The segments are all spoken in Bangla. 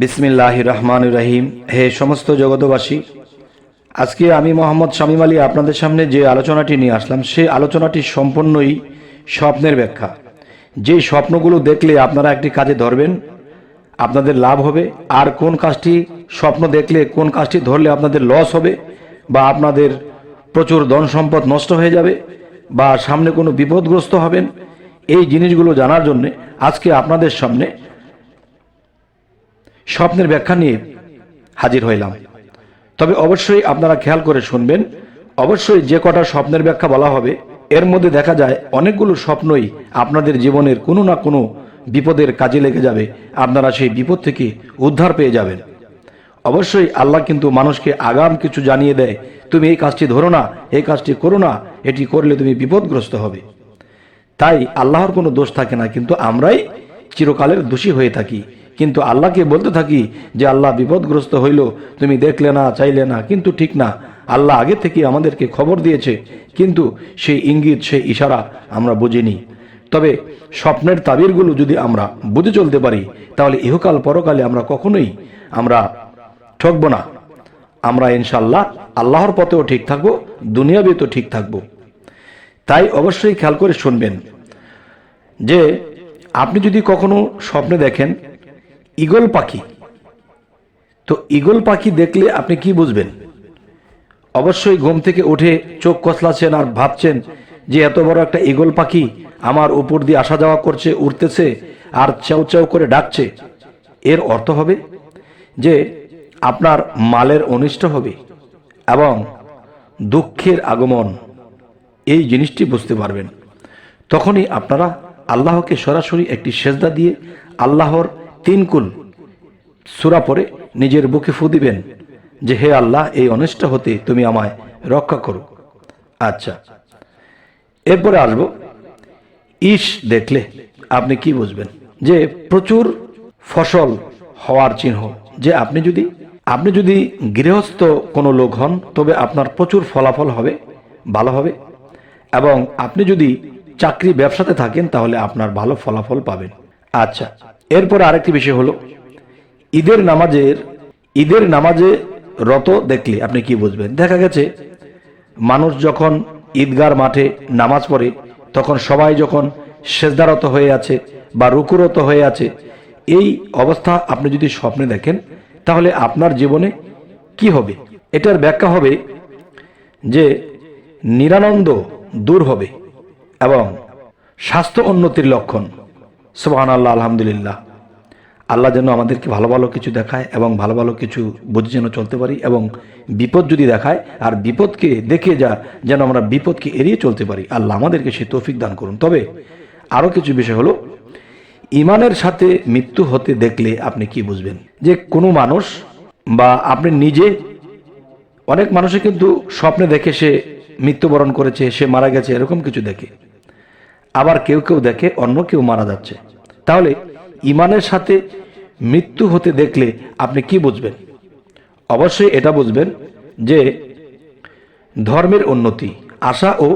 বিসমিল্লাহ রহমান রহিম। হে সমস্ত জগতবাসী আজকে আমি মোহাম্মদ শামীম আলী আপনাদের সামনে যে আলোচনাটি নিয়ে আসলাম সেই আলোচনাটি সম্পূর্ণই স্বপ্নের ব্যাখ্যা। যে স্বপ্নগুলো দেখলে আপনারা একটি কাজে ধরবেন, আপনাদের লাভ হবে। আর কোন কাজটি স্বপ্ন দেখলে, কোন কাজটি ধরলে আপনাদের লস হবে, বা আপনাদের প্রচুর ধন সম্পদ নষ্ট হয়ে যাবে, বা সামনে কোনো বিপদগ্রস্ত হবেন, এই জিনিসগুলো জানার জন্যে আজকে আপনাদের সামনে স্বপ্নের ব্যাখ্যা নিয়ে হাজির হইলাম। তবে অবশ্যই আপনারা খেয়াল করে শুনবেন, অবশ্যই যে কটা স্বপ্নের ব্যাখ্যা বলা হবে, এর মধ্যে দেখা যায় অনেকগুলো স্বপ্নই আপনাদের জীবনের কোনো না কোনো বিপদের কাজে লেগে যাবে, আপনারা সেই বিপদ থেকে উদ্ধার পেয়ে যাবেন। অবশ্যই আল্লাহ কিন্তু মানুষকে আগাম কিছু জানিয়ে দেয়, তুমি এই কাজটি ধরো না, এই কাজটি করো না, এটি করলে তুমি বিপদগ্রস্ত হবে। তাই আল্লাহর কোনো দোষ থাকে না, কিন্তু আমরাই চিরকালের দোষী হয়ে থাকি। কিন্তু আল্লাহকে বলতে থাকি যে আল্লাহ বিপদগ্রস্ত হইল, তুমি দেখলে না, চাইলে না, কিন্তু ঠিক না। আল্লাহ আগে থেকে আমাদেরকে খবর দিয়েছে, কিন্তু সেই ইঙ্গিত, সেই ইশারা আমরা বুঝিনি। তবে স্বপ্নের তাবিরগুলো যদি আমরা বুঝে চলতে পারি, তাহলে ইহকাল পরকালে আমরা কখনোই আমরা ঠকব না। আমরা ইনশাল্লাহ আল্লাহর পথেও ঠিক থাকব দুনিয়াবিতেও ঠিক থাকব। তাই অবশ্যই খেয়াল করে শুনবেন যে আপনি যদি কখনো স্বপ্নে দেখেন ঈগল পাখি। তো ঈগল পাখি দেখলে আপনি কি বুঝবেন? অবশ্যই ঘুম থেকে উঠে চোখ কসলাছেন আর ভাবছেন যে এত বড় একটা ঈগল পাখি আমার উপর দিয়ে আসা যাওয়া করছে উঠতেছে আর চাউ চাউ করে ডাকছে। এর অর্থ হবে যে আপনার মালের অনিষ্ট হবে এবং দুঃখের আগমন। এই জিনিসটি বুঝতে পারবেন। তখনই আপনারা আল্লাহকে সরাসরি একটি সেজদা দিয়ে আল্লাহর তিন কুল সুরা পরে নিজের বুকে ফু দিবেন যে, হে আল্লাহ, এই অনিষ্ট হতে তুমি আমায় রক্ষা করো। আচ্ছা এরপরে আসব। ইস দেখলে আপনি কি বুঝবেন? যে, প্রচুর ফসল হওয়ার চিহ্ন। যে, আপনি যদি আপনি যদি গৃহস্থ কোনো লোক হন, তবে আপনার প্রচুর ফলাফল হবে, ভালো হবে। এবং আপনি যদি চাকরি ব্যবসাতে থাকেন, তাহলে আপনার ভালো ফলাফল পাবেন। আচ্ছা এরপরে আরেকটি বিষয় হলো, ঈদের নামাজের, ঈদের নামাজে রত দেখলে আপনি কি বুঝবেন? দেখা গেছে, মানুষ যখন ঈদগার মাঠে নামাজ পড়ে, তখন সবাই যখন সেজদারত হয়ে আছে বা রুকুরত হয়ে আছে, এই অবস্থা আপনি যদি স্বপ্নে দেখেন, তাহলে আপনার জীবনে কি হবে? এটার ব্যাখ্যা হবে যে নিরানন্দ দূর হবে এবং স্বাস্থ্য উন্নতির লক্ষণ। সোহান আল্লাহ আলহামদুলিল্লাহ। আল্লাহ যেন আমাদেরকে ভালো ভালো কিছু দেখায় এবং ভালো ভালো কিছু বুঝে যেন চলতে পারি এবং বিপদ যদি দেখায়, আর বিপদকে দেখে যা যেন আমরা বিপদকে এড়িয়ে চলতে পারি, আল্লাহ আমাদেরকে সে তৌফিক দান করুন। তবে আরও কিছু বিষয় হলো, ইমানের সাথে মৃত্যু হতে দেখলে আপনি কি বুঝবেন? যে কোনো মানুষ বা আপনি নিজে, অনেক মানুষে কিন্তু স্বপ্নে দেখে সে মৃত্যুবরণ করেছে, সে মারা গেছে, এরকম কিছু দেখে। আবার কেউ কেউ দেখে অন্য কেউ মারা যাচ্ছে। তাহলে ইমানের সাথে মৃত্যু হতে দেখলে আপনি কি বুঝবেন? অবশ্যই এটা বুঝবেন যে ধর্মের উন্নতি, আশা ও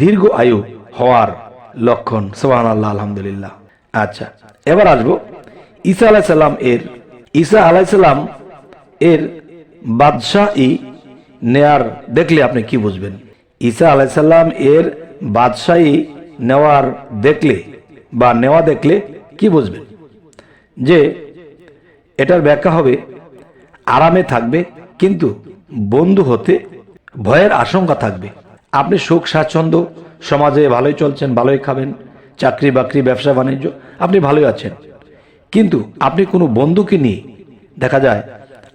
দীর্ঘ আয়ু হওয়ার লক্ষণ। সোহান আল্লাহ আলহামদুলিল্লাহ। আচ্ছা এবার আসব ঈসা আলাইসাল্লাম এর, ঈসা আলাইসাল্লাম এর বাদশাহী নেয়ার দেখলে আপনি কি বুঝবেন? ঈসা আলাইসাল্লাম এর বাদশাহী নেওয়ার দেখলে বা নেওয়া দেখলে কি বুঝবেন? যে এটার ব্যাখ্যা হবে, আরামে থাকবে, কিন্তু বন্ধু হতে ভয়ের আশঙ্কা থাকবে। আপনি সুখ, স্বাচ্ছন্দ্য, সমাজে ভালোই চলছেন, ভালোই খাবেন, চাকরি বাকরি, ব্যবসা বাণিজ্য, আপনি ভালোই আছেন। কিন্তু আপনি কোনো বন্ধুকে নিয়ে দেখা যায়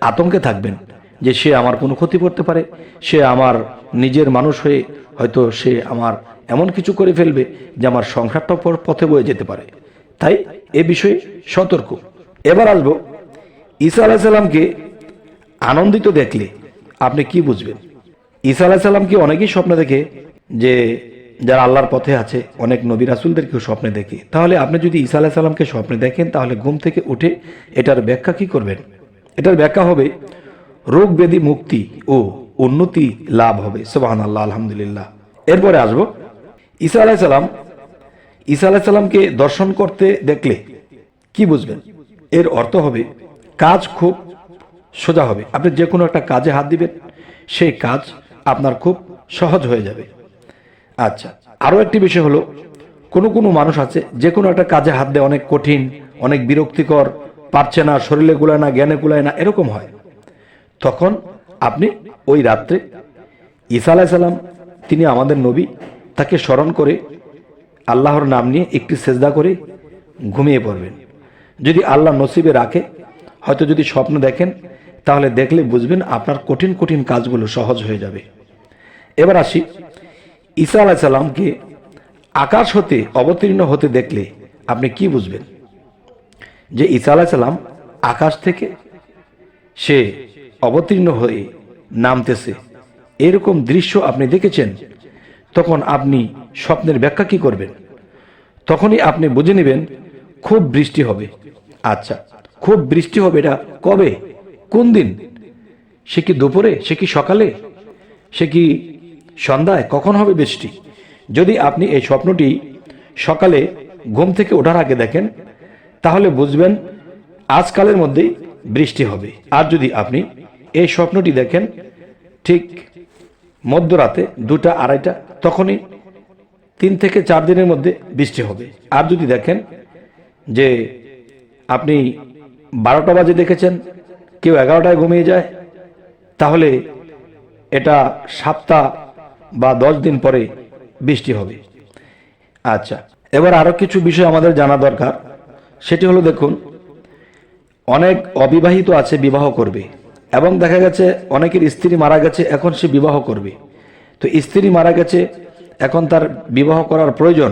আতঙ্কে থাকবেন যে সে আমার কোনো ক্ষতি করতে পারে, সে আমার নিজের মানুষ হয়ে হয়তো সে আমার এমন কিছু করে ফেলবে যে আমার সংসারটা পথে বয়ে যেতে পারে। তাই এ বিষয়ে সতর্ক। এবার আসব ঈসা আলাহিসাল্লামকে আনন্দিত দেখলে আপনি কি বুঝবেন? ঈসা আলাহিসাল্লামকে অনেকেই স্বপ্ন দেখে যে যারা আল্লাহর পথে আছে, অনেক নবী রাসুলদেরকেও স্বপ্নে দেখে। তাহলে আপনি যদি ঈসা আলাহিসাল্লামকে স্বপ্নে দেখেন, তাহলে ঘুম থেকে উঠে এটার ব্যাখ্যা কি করবেন? এটার ব্যাখ্যা হবে, রোগ ব্যাধি মুক্তি ও উন্নতি লাভ হবে। সোবাহান আল্লাহ আলহামদুলিল্লাহ। এরপরে আসব, ঈসা আলাহিসাল্লাম ঈসা আলাহিসাল্লামকে দর্শন করতে দেখলে কি বুঝবেন? এর অর্থ হবে, কাজ খুব সোজা হবে। আপনি যে কোনো একটা কাজে হাত দিবেন, সেই কাজ আপনার খুব সহজ হয়ে যাবে। আচ্ছা আরও একটি বিষয় হলো, কোনো কোনো মানুষ আছে যে কোনো একটা কাজে হাত দেয় অনেক কঠিন, অনেক বিরক্তিকর, পারছে না, শরীরে গুলায় না, জ্ঞানে গুলায় না, এরকম হয়। তখন আপনি ওই রাত্রে ঈসা আলাইসাল্লাম তিনি আমাদের নবী, তাকে স্মরণ করে আল্লাহর নাম নিয়ে একটি সেজদা করে ঘুমিয়ে পড়বেন। যদি আল্লাহ নসিবে রাখে, হয়তো যদি স্বপ্ন দেখেন, তাহলে দেখলে বুঝবেন আপনার কঠিন কঠিন কাজগুলো সহজ হয়ে যাবে। এবার আসি, ঈসা আলাইসাল্লামকে আকাশ হতে, অবতীর্ণ হতে দেখলে আপনি কি বুঝবেন? যে ঈসা আলাইসাল্লাম আকাশ থেকে সে অবতীর্ণ হয়ে নামতেছে। এরকম দৃশ্য আপনি দেখেছেন? তখন আপনি স্বপ্নের ব্যাখ্যা কি করবেন? তখনই আপনি বুঝে নেবেন খুব বৃষ্টি হবে। আচ্ছা খুব বৃষ্টি হবে এটা কবে? কোন দিন? সে কি দুপুরে? সে কি সকালে? সে কি সন্ধ্যায়? কখন হবে বৃষ্টি? যদি আপনি এই স্বপ্নটি সকালে ঘুম থেকে ওঠার আগে দেখেন, তাহলে বুঝবেন আজকালের মধ্যেই বৃষ্টি হবে। আর যদি আপনি এই স্বপ্নটি দেখেন, ঠিক মধ্যরাতে দুটা আড়াইটা, তখনই তিন থেকে চার দিনের মধ্যে বৃষ্টি হবে। আর যদি দেখেন যে আপনি বারোটা বাজে দেখেছেন, কেউ এগারোটায় ঘুমিয়ে যায়, তাহলে এটা সপ্তাহ বা দশ দিন পরে বৃষ্টি হবে। আচ্ছা এবার আরও কিছু বিষয় আমাদের জানা দরকার। সেটি হলো দেখুন, অনেক অবিবাহিত আছে, বিবাহ করবে। এবং দেখা গেছে অনেকের স্ত্রী মারা গেছে, এখন সে বিবাহ করবে। তো স্ত্রী মারা গেছে, এখন তার বিবাহ করার প্রয়োজন।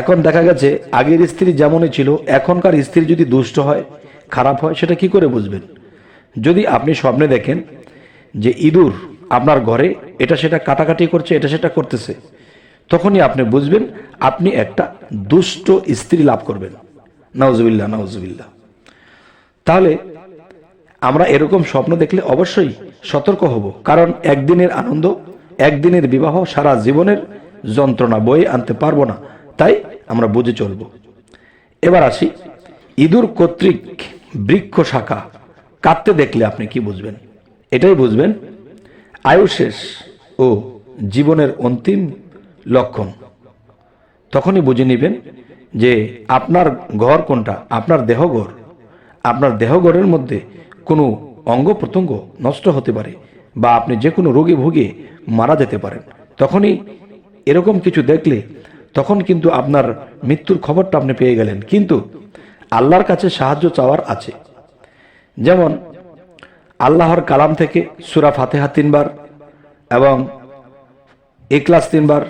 এখন দেখা গেছে, আগের স্ত্রী যেমনই ছিল, এখনকার স্ত্রী যদি দুষ্ট হয়, খারাপ হয়, সেটা কি করে বুঝবেন? যদি আপনি স্বপ্নে দেখেন যে ইঁদুর আপনার ঘরে, এটা সেটা কাটাকাটি করছে, এটা সেটা করতেছে, তখনই আপনি বুঝবেন, আপনি একটা দুষ্ট স্ত্রী লাভ করবেন। নাউজুবিল্লাহ নাউজুবিল্লাহ। তাহলে আমরা এরকম স্বপ্ন দেখলে অবশ্যই সতর্ক হব, কারণ একদিনের আনন্দ, একদিনের বিবাহ সারা জীবনের যন্ত্রণা বয়ে আনতে পারব না। তাই আমরা বুঝে চলব। এবার আসি ইঁদুর কর্তৃক বৃক্ষ শাখা। কাঁদতে দেখলে আপনি কি বুঝবেন? এটাই বুঝবেন আয়ু শেষ ও জীবনের অন্তিম লক্ষণ। তখনই বুঝে নেবেন যে আপনার ঘর কোনটা? আপনার দেহঘর আপনার দেহঘরের মধ্যে কোনো অঙ্গ প্রত্যঙ্গ নষ্ট হতে পারে বা আপনি যে কোনো রোগে ভুগে মারা যেতে পারেন। তখনই এরকম কিছু দেখলে তখন কিন্তু আপনার মৃত্যুর খবরটা আপনি পেয়ে গেলেন। কিন্তু আল্লাহর কাছে সাহায্য চাওয়ার আছে। যেমন আল্লাহর কালাম থেকে সুরা ফাতেহা তিনবার এবং এক্লাস তিনবার,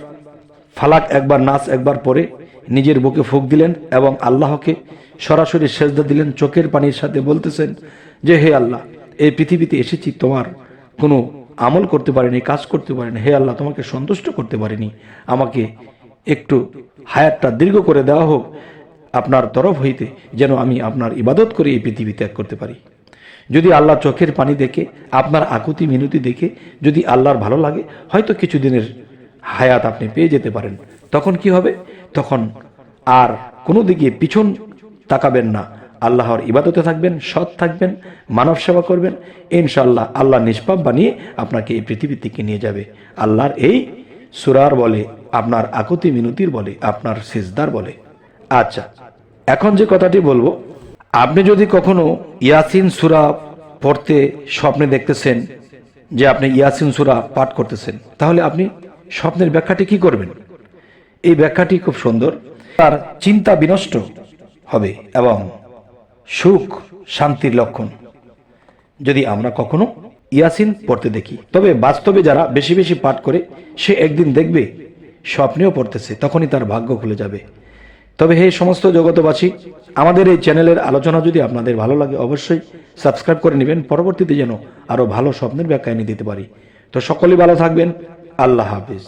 ফালাক একবার নাচ একবার পরে নিজের বুকে ফুক দিলেন এবং আল্লাহকে সরাসরি সেজদা দিলেন। চোখের পানির সাথে বলতেছেন, যে হে আল্লাহ, এই পৃথিবীতে এসেছি, তোমার কোনো আমল করতে পারিনি, কাজ করতে পারিনি। হে আল্লাহ, তোমাকে সন্তুষ্ট করতে পারিনি। আমাকে একটু হায়াতটা দীর্ঘ করে দেওয়া হোক। আপনার তরফ হইতে যেন আমি আপনার ইবাদত করে এই পৃথিবী ত্যাগ করতে পারি। যদি আল্লাহ চোখের পানি দেখে, আপনার আকুতি মিনতি দেখে, যদি আল্লাহর ভালো লাগে, হয়তো কিছুদিনের হায়াত আপনি পেয়ে যেতে পারেন। তখন কি হবে? তখন আর কোনো দিকে পিছন তাকাবেন না। আল্লাহর ইবাদতে থাকবেন, সৎ থাকবেন, মানব সেবা করবেন। ইনশাল্লাহ আল্লাহ নিষ্পাপ বানিয়ে আপনাকে এই পৃথিবী থেকে নিয়ে যাবে। আল্লাহর এই সুরার বলে, আপনার আকুতি মিনতির বলে, আপনার সিজদার বলে। আচ্ছা এখন যে কথাটি বলব, আপনি যদি কখনো ইয়াসিন সুরা পড়তে স্বপ্নে দেখতেছেন যে আপনি ইয়াসিন সুরা পাঠ করতেছেন, তাহলে আপনি স্বপ্নের ব্যাখ্যাটি কি করবেন? এই ব্যাখ্যাটি খুব সুন্দর। তার চিন্তা বিনষ্ট হবে এবং সুখ শান্তির লক্ষণ। যদি আমরা কখনো ইয়াসিন পড়তে দেখি, তবে বাস্তবে যারা বেশি বেশি পাঠ করে, সে একদিন দেখবে স্বপ্নেও পড়তেছে, তখনই তার ভাগ্য খুলে যাবে। তবে হে সমস্ত জগতবাসী আমাদের এই চ্যানেলের আলোচনা যদি আপনাদের ভালো লাগে, অবশ্যই সাবস্ক্রাইব করে নেবেন। পরবর্তীতে যেন আরও ভালো স্বপ্নের ব্যাখ্যা এনে দিতে পারি। তো সকলেই ভালো থাকবেন। আল্লাহ হাফিজ।